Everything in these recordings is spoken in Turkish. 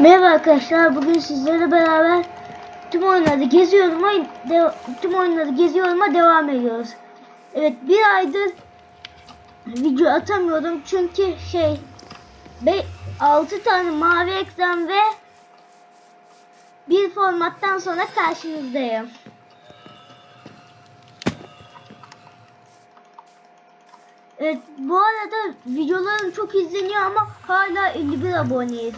Merhaba arkadaşlar. Bugün sizlerle beraber tüm oyunları geziyorum. de- tüm oyunları geziyorum'a devam ediyoruz. Evet bir aydır video atamıyorum çünkü şey 6 tane mavi ekran ve bir formattan sonra karşınızdayım. Evet bu arada videolarım çok izleniyor ama hala 51 aboneyiz.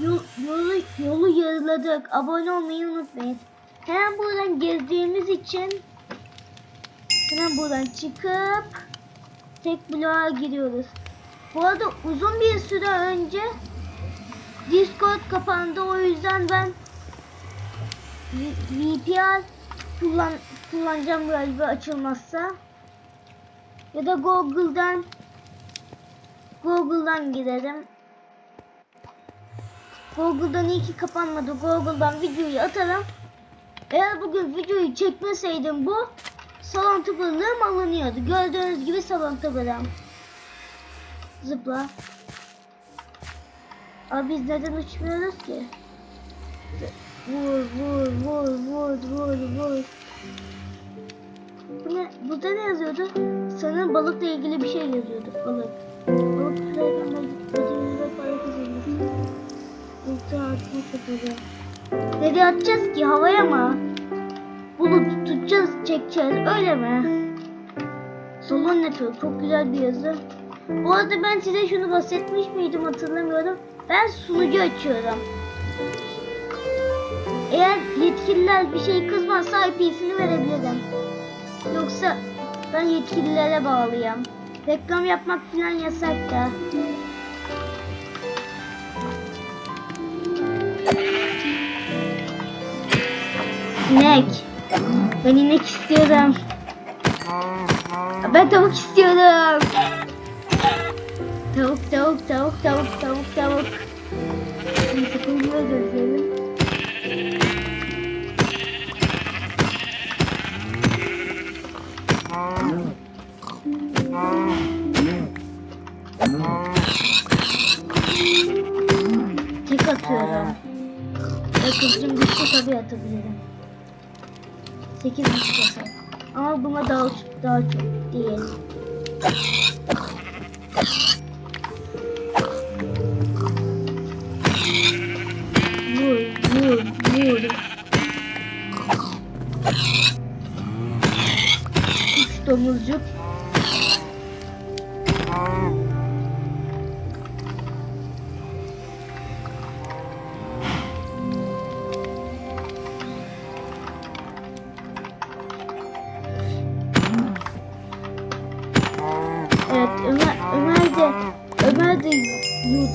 Yol, yolu, yolu yarıladık. Abone olmayı unutmayın. Hemen buradan gezdiğimiz için hemen buradan çıkıp tek bloğa giriyoruz. Bu arada uzun bir süre önce Discord kapandı. O yüzden ben VPN kullan kullanacağım galiba açılmazsa. Ya da Google'dan Google'dan girerim. Google'dan iyi ki kapanmadı. Google'dan videoyu atarım. Eğer bugün videoyu çekmeseydim bu salon tıbırlığım alınıyordu. Gördüğünüz gibi salon tıbırım. Zıpla. Abi biz neden uçmuyoruz ki? Vur vur vur vur vur vur. Bu ne? Burada ne yazıyordu? Sanırım balıkla ilgili bir şey yazıyordu. Balık. Balık tutarken balık becerinde para kazanırsın. Nereye atacağız ki? Havaya mı? Bulut tutacağız, çekeceğiz. Öyle mi? Salon network. Çok güzel bir yazı. Bu arada ben size şunu bahsetmiş miydim hatırlamıyorum. Ben sunucu açıyorum. Eğer yetkililer bir şey kızmazsa IP'sini verebilirim. Yoksa ben yetkililere bağlıyım. Reklam yapmak falan yasak da. İnek. Ben inek istiyorum. Ben tavuk istiyorum. Tavuk, tavuk, tavuk, tavuk, tavuk, tavuk. Şimdi takılmıyor gözlerim. Atabilirim. 8 düşse. Ama buna daha, daha çok değil. Vur, vur, vur. Kuş domuzcuk.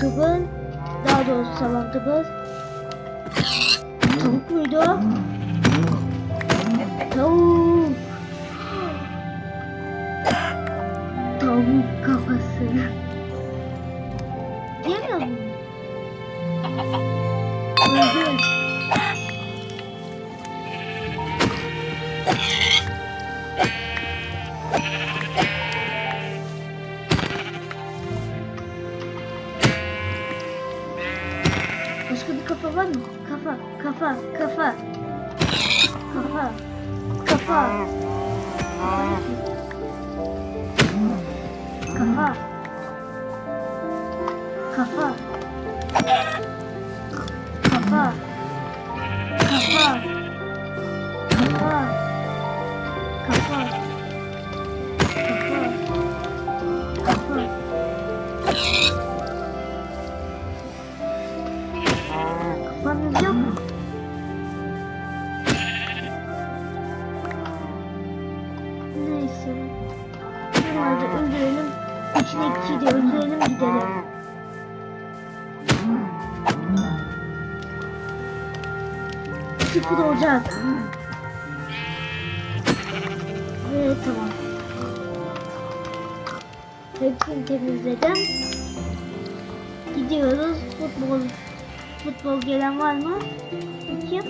YouTube'un daha doğrusu Salantıbız Tavuk muydu o? Tavuk Tavuk kafası Diyemiyor mu? Başka bir kafa var mı? Kafa, kafa, kafa. Kafa. Kafa. Kafa. Kafa. Sıfır olacak. Evet tamam. Hepsini temizledim. Gidiyoruz futbol Futbol gelen var mı? Bakayım.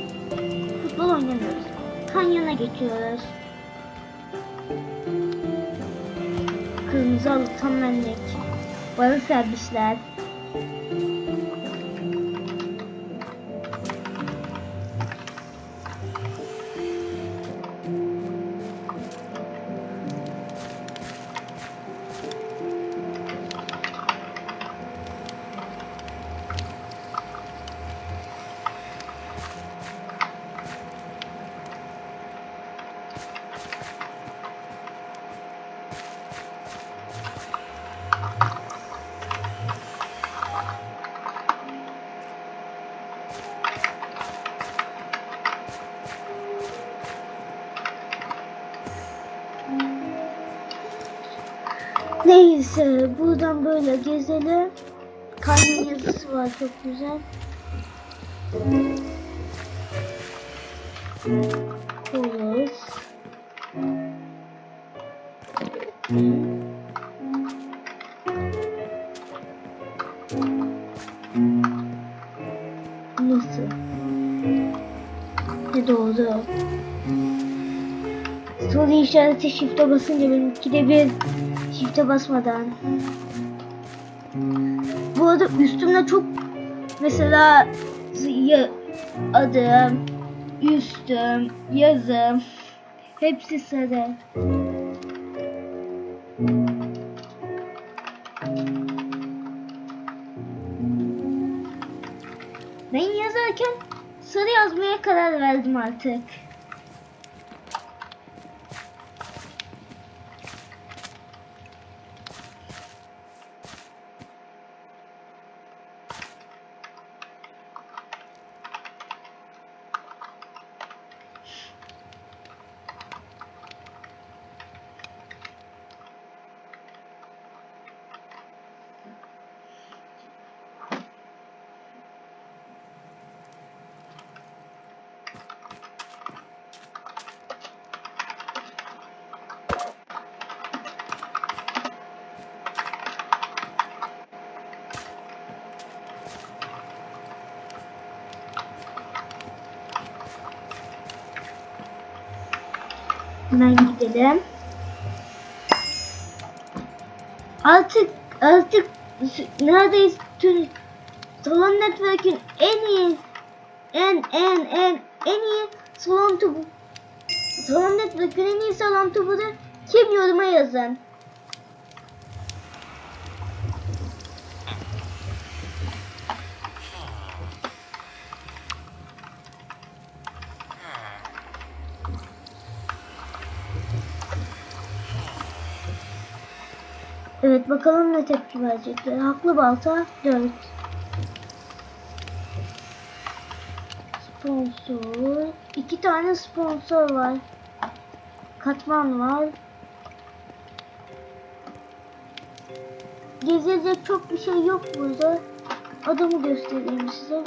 Futbol oynamıyoruz. Kanyona geçiyoruz. Kırmızı halı tam benlik. Bana servisler. Neyse buradan böyle gezelim. Kanyon yazısı var çok güzel. Olur. Nasıl? Ne doğru. Soru işareti shift'e basınca benimki de bir shift'e basmadan. Bu arada üstümde çok mesela ya, adım, üstüm, yazım hepsi sarı. Ben yazarken sarı yazmaya karar verdim artık. Hemen gidelim. Artık artık neredeyiz tüm salon network'ün en iyi en en en en iyi salon tubu salon network'ün en iyi salon tubudur. Kim yoruma yazın. Evet bakalım ne tepki verecekler. Haklı balta 4. Sponsor. iki tane sponsor var. Katman var. Gezilecek çok bir şey yok burada. Adamı göstereyim size.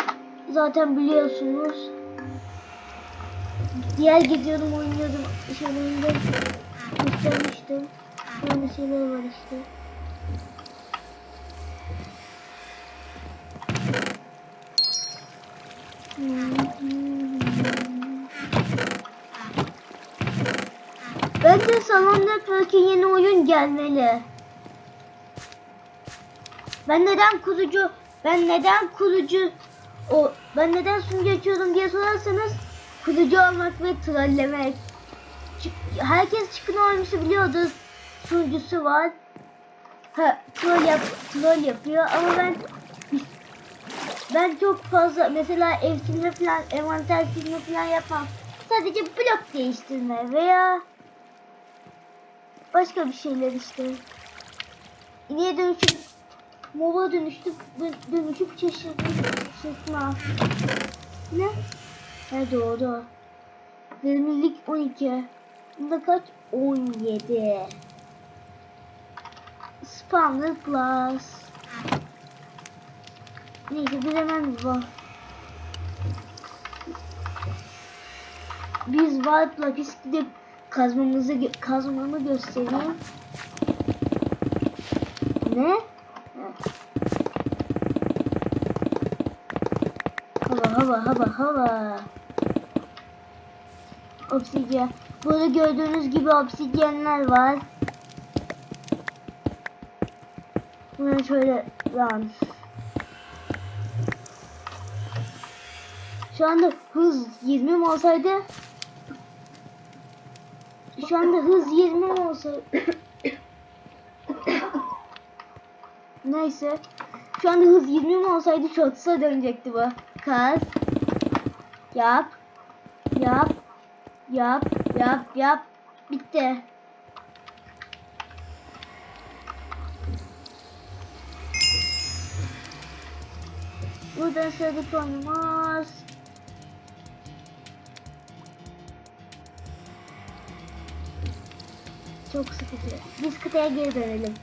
Zaten biliyorsunuz. Diğer geziyordum oynuyordum şeylerinde göstermiştim. Böyle şeyler var işte. Bence Salon Network'e yeni oyun gelmeli. Ben neden kurucu, ben neden kurucu, o ben neden sunucu açıyorum diye sorarsanız kurucu olmak ve trollemek. Herkes çıkın oyuncusu biliyordu. Sunucusu var. Ha, troll, yap, troll yapıyor ama ben ben çok fazla mesela ev silme falan, envanter silme falan yapmam. Sadece blok değiştirme veya başka bir şeyler işte. Niye dönüşüp MOBA dönüştük dö- dönüşüp şaşırtma. Ne? He doğru. Verimlilik 12. Bunda kaç? 17. Spawner Plus. Neyse biz hemen. Biz White Lapis gidip kazmamızı kazmamı göstereyim. Ne? Ha. Hava hava hava hava. Obsidyen. Burada gördüğünüz gibi obsidyenler var. Bunu şöyle lan. Şu anda hız 20 mi olsaydı şu anda hız 20 mi olsaydı Neyse. Şu anda hız 20 mi olsaydı çok kısa dönecekti bu. Kaz. Yap. Yap. Yap. Yap. Yap. Bitti. Buradan şöyle olmaz. Çok sıkıcı. Biz kıtaya geri dönelim.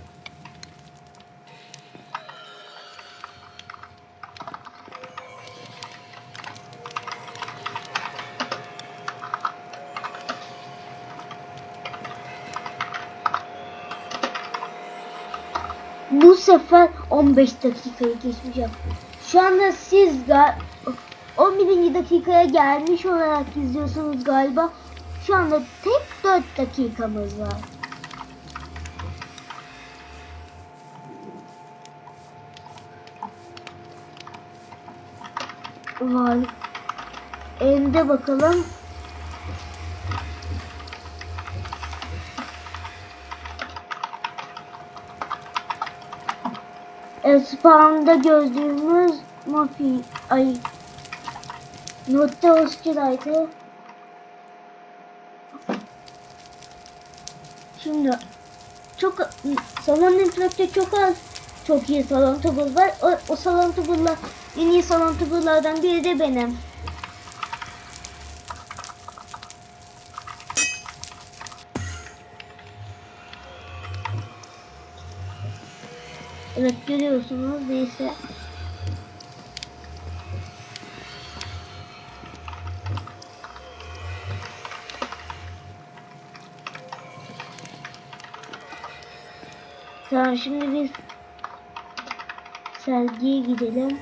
Bu sefer 15 dakikayı geçmeyeceğim. Şu anda siz gal 11. dakikaya gelmiş olarak izliyorsunuz galiba. Şu anda tek 4 dakikamız var. Var. Ende bakalım. E, spawn'da gördüğümüz Muffin ay Notta Hospital'de Şimdi çok salon inflakta çok az çok iyi salon tubul var. O, o salon tubullar en iyi salon tubullardan biri de benim. Evet görüyorsunuz neyse. Tamam şimdi biz sergiye gidelim.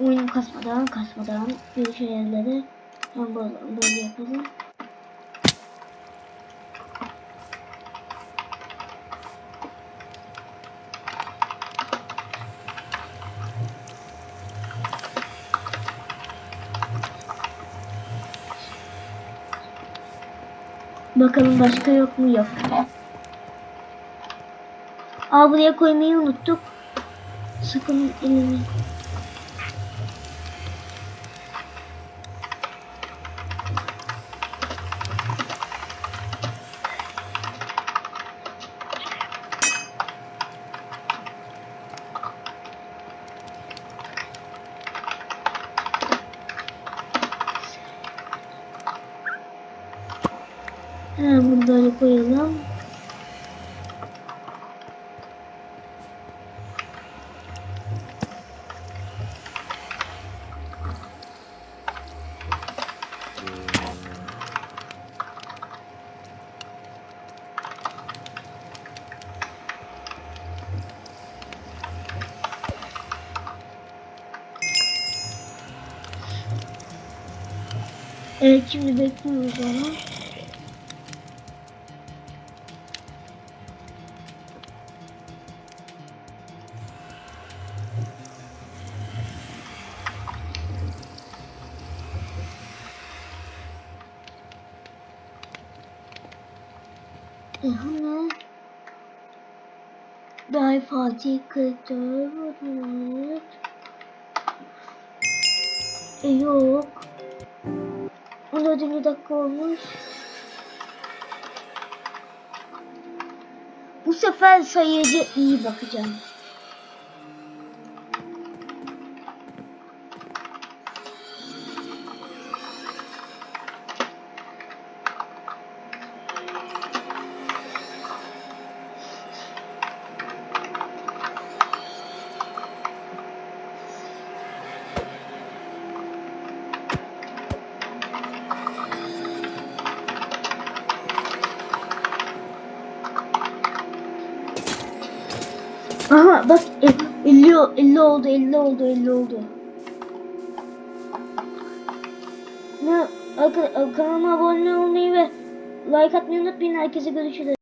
Oyun kasmadan kasmadan şeyleri hem böyle, böyle yapalım. Bakalım başka yok mu? Yok. Aa buraya koymayı unuttuk. Sakın elini. Bunu böyle koyalım. Evet şimdi bekliyoruz onu. 44 E yok. 14. dakika olmuş. Bu sefer sayıcı iyi bakacağım. Bak e, 50, o- 50 oldu 50 oldu 50 oldu. Ne, kanalıma abone olmayı ve like atmayı unutmayın. Herkese görüşürüz.